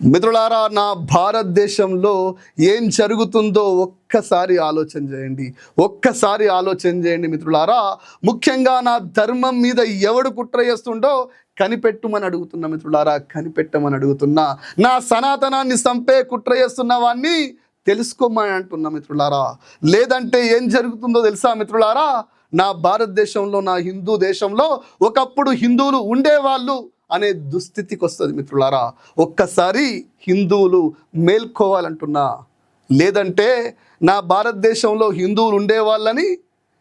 మిత్రులారా నా భారతదేశంలో ఏం జరుగుతుందో ఒక్కసారి ఆలోచన చేయండి. ఒక్కసారి ఆలోచన చేయండి మిత్రులారా. ముఖ్యంగా నా ధర్మం మీద ఎవడు కుట్ర చేస్తుండో కనిపెట్టుమని అడుగుతున్నా మిత్రులారా కనిపెట్టమని అడుగుతున్నా. నా సనాతనాన్ని సంపే కుట్ర చేస్తున్న వాడిని తెలుసుకోమని అంటున్నా మిత్రులారా. లేదంటే ఏం జరుగుతుందో తెలుసా మిత్రులారా. నా భారతదేశంలో నా హిందూ దేశంలో ఒకప్పుడు హిందువులు ఉండేవాళ్ళు. అనే దుస్థితికి వస్తుంది మిత్రులారా. ఒక్కసారి హిందువులు మేల్కోవాలంటున్నా. లేదంటే నా భారతదేశంలో హిందువులు ఉండేవాళ్ళని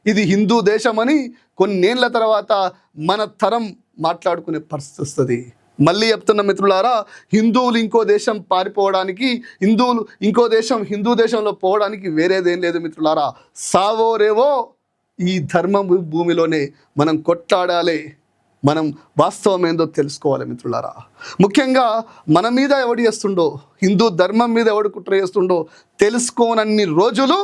ఇది హిందూ దేశమని కొన్నేళ్ళ తర్వాత మన తరం మాట్లాడుకునే పరిస్థితి వస్తుంది. మళ్ళీ చెప్తున్న మిత్రులారా హిందువులు ఇంకో దేశం పారిపోవడానికి హిందువులు ఇంకో దేశం హిందూ దేశంలో పోవడానికి వేరేదేం లేదు మిత్రులారా. సావోరేవో ఈ ధర్మ భూమిలోనే మనం కొట్లాడాలి. మనం వాస్తవం ఏందో తెలుసుకోవాలి మిత్రులారా. ముఖ్యంగా మన మీద ఎవడు చేస్తుండో హిందూ ధర్మం మీద ఎవడు కుట్ర చేస్తుండో తెలుసుకోనన్ని రోజులు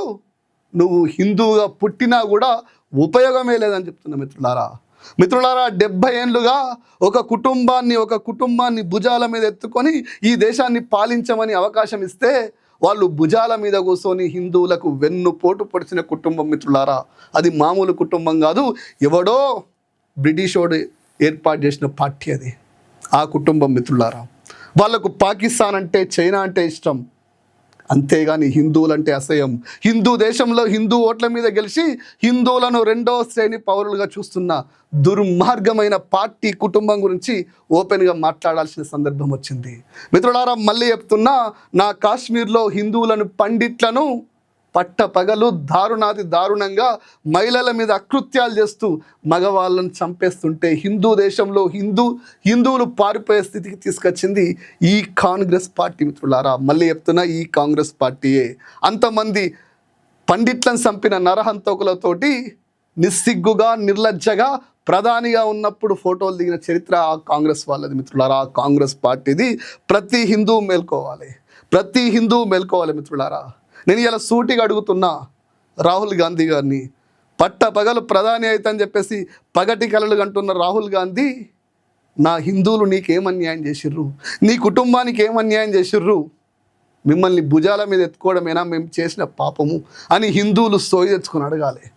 నువ్వు హిందువుగా పుట్టినా కూడా ఉపయోగమే లేదని చెప్తున్నా మిత్రులారా. మిత్రులారా డెబ్బై ఏళ్ళుగా ఒక కుటుంబాన్ని ఒక కుటుంబాన్ని భుజాల మీద ఎత్తుకొని ఈ దేశాన్ని పాలించమని అవకాశం ఇస్తే వాళ్ళు భుజాల మీద కూర్చొని హిందువులకు వెన్ను పోటు పొడిచిన కుటుంబం మిత్రులారా. అది మామూలు కుటుంబం కాదు ఎవడో బ్రిటిషోడు ఏర్పాటు చేసిన పార్టీ అది. ఆ కుటుంబం మిత్రులారా వాళ్ళకు పాకిస్తాన్ అంటే చైనా అంటే ఇష్టం. అంతేగాని హిందువులంటే అసహ్యం. హిందూ దేశంలో హిందూ ఓట్ల మీద గెలిచి హిందువులను రెండో శ్రేణి పౌరులుగా చూస్తున్న దుర్మార్గమైన పార్టీ కుటుంబం గురించి ఓపెన్గా మాట్లాడాల్సిన సందర్భం వచ్చింది. మిత్రులారా మళ్ళీ చెప్తున్నా నా కాశ్మీర్లో హిందువులను పండిట్లను పట్ట పగలు దారుణాది దారుణంగా మహిళల మీద అకృత్యాలు చేస్తూ మగవాళ్ళను చంపేస్తుంటే హిందూ దేశంలో హిందూ హిందువులు పారిపోయే స్థితికి తీసుకొచ్చింది ఈ కాంగ్రెస్ పార్టీ మిత్రులారా. మళ్ళీ చెప్తున్నా ఈ కాంగ్రెస్ పార్టీయే. అంతమంది పండిట్లను చంపిన నరహంతకులతోటి నిస్సిగ్గుగా నిర్లజ్జగా ప్రధానిగా ఉన్నప్పుడు ఫోటోలు దిగిన చరిత్ర ఆ కాంగ్రెస్ వాళ్ళది మిత్రులారా. ఆ కాంగ్రెస్ పార్టీది ప్రతి హిందూ మేల్కోవాలి. ప్రతి హిందూ మేల్కోవాలి మిత్రులారా. నేను ఇలా సూటిగా అడుగుతున్నా రాహుల్ గాంధీ గారిని. పట్ట పగలు ప్రధాని అవుతుందని చెప్పేసి పగటి కలలు అంటున్న రాహుల్ గాంధీ నా హిందువులు నీకేం అన్యాయం చేసిర్రు? నీ కుటుంబానికి ఏం అన్యాయం చేసిర్రు? మిమ్మల్ని భుజాల మీద ఎత్తుకోవడమేనా? మేము చేసిన పాపము అని హిందువులు సోయి తెచ్చుకొని అడగాలి.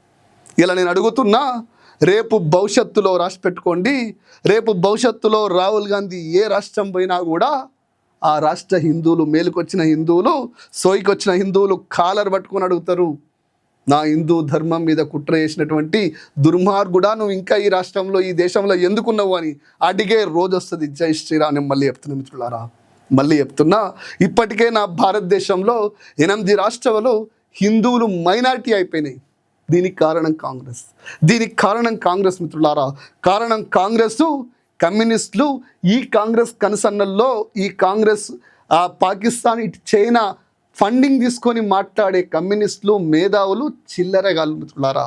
ఇలా నేను అడుగుతున్నా రేపు భవిష్యత్తులో రాసి పెట్టుకోండి. రేపు భవిష్యత్తులో రాహుల్ గాంధీ ఏ రాష్ట్రం పోయినా కూడా ఆ రాష్ట్ర హిందువులు మేలుకొచ్చిన హిందువులు సోయికొచ్చిన హిందువులు కాలర్ పట్టుకొని అడుగుతారు. నా హిందూ ధర్మం మీద కుట్ర చేసినటువంటి దుర్మార్గుడా నువ్వు ఇంకా ఈ రాష్ట్రంలో ఈ దేశంలో ఎందుకున్నావు అని అడిగే రోజు వస్తుంది జై శ్రీరామ్. అని మళ్ళీ చెప్తున్నా మిత్రులారా మళ్ళీ చెప్తున్నా. ఇప్పటికే నా భారతదేశంలో ఎనిమిది రాష్ట్రాలు హిందువులు మైనారిటీ అయిపోయినాయి. దీనికి కారణం కాంగ్రెస్. దీనికి కారణం కాంగ్రెస్ మిత్రులారా. కారణం కాంగ్రెస్ కమ్యూనిస్టులు ఈ కాంగ్రెస్ కనుసన్నల్లో ఈ కాంగ్రెస్ పాకిస్తాన్ ఇటు చైనా ఫండింగ్ తీసుకొని మాట్లాడే కమ్యూనిస్టులు మేధావులు చిల్లరగాలు మిత్రులారా.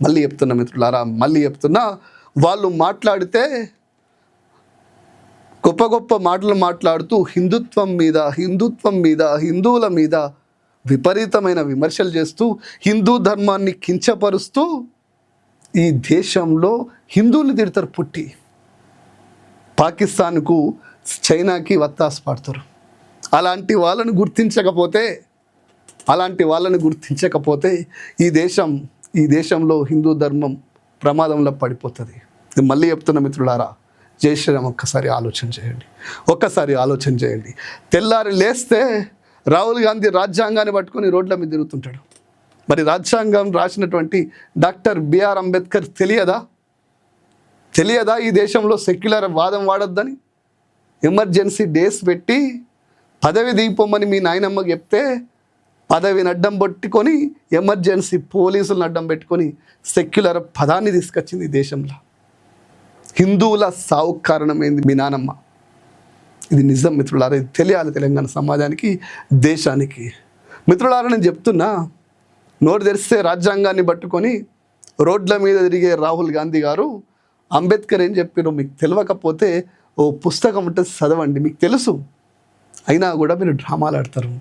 మళ్ళీ చెప్తున్నా మిత్రులారా మళ్ళీ చెప్తున్నా. వాళ్ళు మాట్లాడితే గొప్ప గొప్ప మాటలు మాట్లాడుతూ హిందుత్వం మీద హిందుత్వం మీద హిందువుల మీద విపరీతమైన విమర్శలు చేస్తూ హిందూ ధర్మాన్ని కించపరుస్తూ ఈ దేశంలో హిందువులు తిడతారు పుట్టి. పాకిస్తాన్కు చైనాకి వత్తాసు పడతారు. అలాంటి వాళ్ళను గుర్తించకపోతే అలాంటి వాళ్ళను గుర్తించకపోతే ఈ దేశం ఈ దేశంలో హిందూ ధర్మం ప్రమాదంలో పడిపోతుంది. మళ్ళీ చెప్తున్న మిత్రులారా జై శ్రీరామ్ ఒక్కసారి ఆలోచన చేయండి. ఒక్కసారి ఆలోచన చేయండి. తెల్లారి లేస్తే రాహుల్ గాంధీ రాజ్యాంగాన్ని పట్టుకొని రోడ్ల మీద తిరుగుతుంటాడు. మరి రాజ్యాంగం రాసినటువంటి డాక్టర్ బిఆర్ అంబేద్కర్ తెలియదా? తెలియదా ఈ దేశంలో సెక్యులర్ వాదం వాడొద్దని? ఎమర్జెన్సీ డేస్ పెట్టి పదవి దిగిపోమని మీ నాయనమ్మకి చెప్తే పదవిని అడ్డం పట్టుకొని ఎమర్జెన్సీ పోలీసులను అడ్డం పెట్టుకొని సెక్యులర్ పదాన్ని తీసుకొచ్చింది ఈ దేశంలో. హిందువుల సావు కారణమైంది మీ నానమ్మ. ఇది నిజం మిత్రులారా ఇది తెలియాలి తెలంగాణ సమాజానికి దేశానికి. మిత్రులారా నేను చెప్తున్నా నోరు తెరిస్తే రాజ్యాంగాన్ని పట్టుకొని రోడ్ల మీద తిరిగే రాహుల్ గాంధీ గారు అంబేద్కర్ ఏం చెప్పారు మీకు తెలియకపోతే ఓ పుస్తకం ఉంటే చదవండి. మీకు తెలుసు. అయినా కూడా మీరు డ్రామాలు ఆడతారు.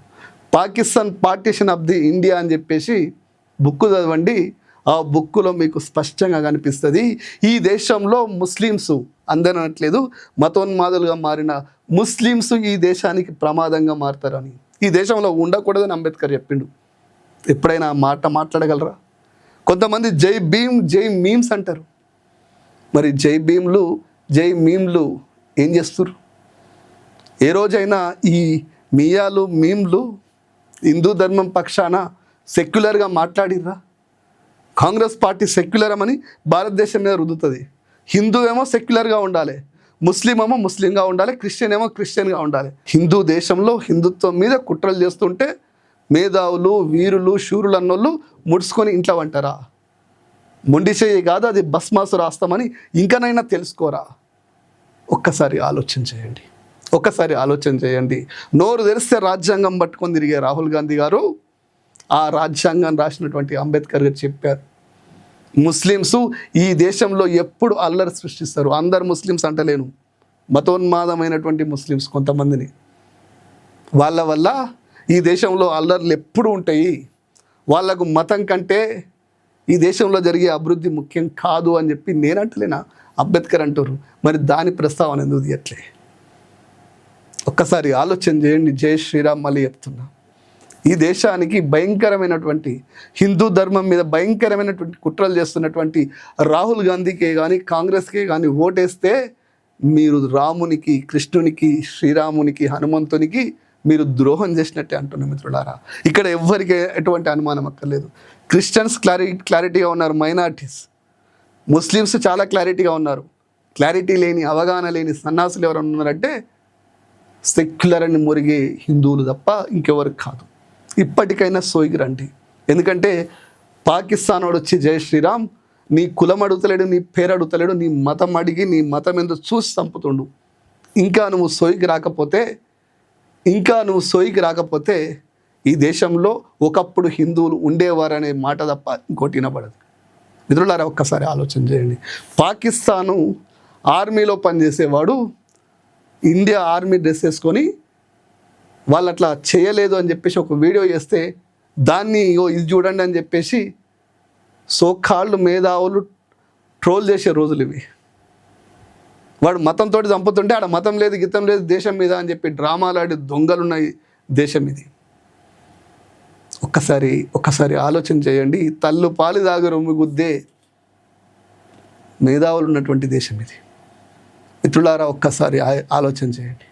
Pakistan partition of the India అని చెప్పేసి బుక్ చదవండి. ఆ బుక్కులో మీకు స్పష్టంగా కనిపిస్తుంది ఈ దేశంలో ముస్లిమ్స్ అందనట్లేదు మతోన్మాదులుగా మారిన ముస్లిమ్స్ ఈ దేశానికి ప్రమాదంగా మారుతారని. ఈ దేశంలో ఉండకూడదని అంబేద్కర్ చెప్పిండు. ఎప్పుడైనా మాట మాట్లాడగలరా? కొంతమంది జై భీమ్ జై మీమ్స్ అంటారు. మరి జై భీమ్లు జై మీమ్లు ఏం చేస్తారు ఏ రోజైనా ఈ మియాలు మీమ్లు హిందూ ధర్మం పక్షాన సెక్యులర్గా మాట్లాడిర్రా? కాంగ్రెస్ పార్టీ సెక్యులర్ అని భారతదేశం మీద రుద్దుతుంది. హిందూ ఏమో సెక్యులర్గా ఉండాలి. ముస్లిం ఏమో ముస్లింగా ఉండాలి. క్రిస్టియన్ ఏమో క్రిస్టియన్గా ఉండాలి. హిందూ దేశంలో హిందుత్వం మీద కుట్రలు చేస్తుంటే మేధావులు వీరులు శూరులు అన్నోళ్ళు ముడుచుకొని ఇంట్లో అంటారా మొండిచేయి కాదు అది భస్మాసు రాస్తామని ఇంకనైనా తెలుసుకోరా? ఒక్కసారి ఆలోచన చేయండి. ఒక్కసారి ఆలోచన చేయండి. నోరు తెరిస్తే రాజ్యాంగం పట్టుకొని తిరిగే రాహుల్ గాంధీ గారు ఆ రాజ్యాంగాన్ని రాసినటువంటి అంబేద్కర్ గారు చెప్పారు. ముస్లిమ్స్ ఈ దేశంలో ఎప్పుడు అల్లరి సృష్టిస్తారు. అందరు ముస్లిమ్స్ అంటలేను. మతోన్మాదమైనటువంటి ముస్లిమ్స్ కొంతమందిని. వాళ్ళ వల్ల ఈ దేశంలో అల్లర్లు ఎప్పుడు ఉంటాయి? వాళ్ళకు మతం కంటే ఈ దేశంలో జరిగే అభివృద్ధి ముఖ్యం కాదు అని చెప్పి నేనంటలేనా? అంబేద్కర్ అంటారు. మరి దాని ప్రస్తావన ఎందుకు తీయట్లే? ఒక్కసారి ఆలోచన చేయండి. జై శ్రీరామ్ మళ్ళీ చెప్తున్నా. ఈ దేశానికి భయంకరమైనటువంటి హిందూ ధర్మం మీద భయంకరమైనటువంటి కుట్రలు చేస్తున్నటువంటి రాహుల్ గాంధీకే కానీ కాంగ్రెస్కే కానీ ఓటేస్తే మీరు రామునికి కృష్ణునికి శ్రీరామునికి హనుమంతునికి మీరు ద్రోహం చేసినట్టే అంటున్న మిత్రులారా. ఇక్కడ ఎవ్వరికి ఎటువంటి అనుమానం అక్కర్లేదు. క్రిస్టియన్స్ క్లారి క్లారిటీగా ఉన్నారు మైనార్టీస్ ముస్లిమ్స్ చాలా క్లారిటీగా ఉన్నారు. క్లారిటీ లేని అవగాహన లేని సన్నాసులు ఎవరైనా ఉన్నారంటే సెక్యులర్ అని మురిగే హిందువులు తప్ప ఇంకెవరు కాదు. ఇప్పటికైనా సోయికి రండి. ఎందుకంటే పాకిస్తాన్ వాడు వచ్చి జై శ్రీరామ్ నీ కులం అడుగుతలేడు నీ పేరు అడుగుతలేడు నీ మతం అడిగి నీ మతం ఎందుకు చూసి చంపుతుండు. ఇంకా నువ్వు సోయికి రాకపోతే ఇంకా నువ్వు సోయికి రాకపోతే ఈ దేశంలో ఒకప్పుడు హిందువులు ఉండేవారనే మాట తప్ప ఇంకోటి వినబడదు. మిత్రులారా ఒక్కసారి ఆలోచన చేయండి. పాకిస్తాను ఆర్మీలో పనిచేసేవాడు ఇండియా ఆర్మీ డ్రెస్ వేసుకొని వాళ్ళు అట్లా చేయలేదు అని చెప్పేసి ఒక వీడియో చేస్తే దాన్ని ఇగో ఇది చూడండి అని చెప్పేసి సోకాళ్ళు మేధావులు ట్రోల్ చేసే రోజులు ఇవి. వాడు మతంతో చంపుతుంటే ఆడ మతం లేదు గీతం లేదు దేశం మీద అని చెప్పి డ్రామాలు ఆడి దొంగలున్నాయి దేశం ఇది. ఒక్కసారి ఒక్కసారి ఆలోచన చేయండి. తల్లు పాలు దాగు రొమ్ము గుద్దే మేధావులు ఉన్నటువంటి దేశం ఇది. మిత్రులారా ఒక్కసారి ఆ- ఆలోచన చేయండి.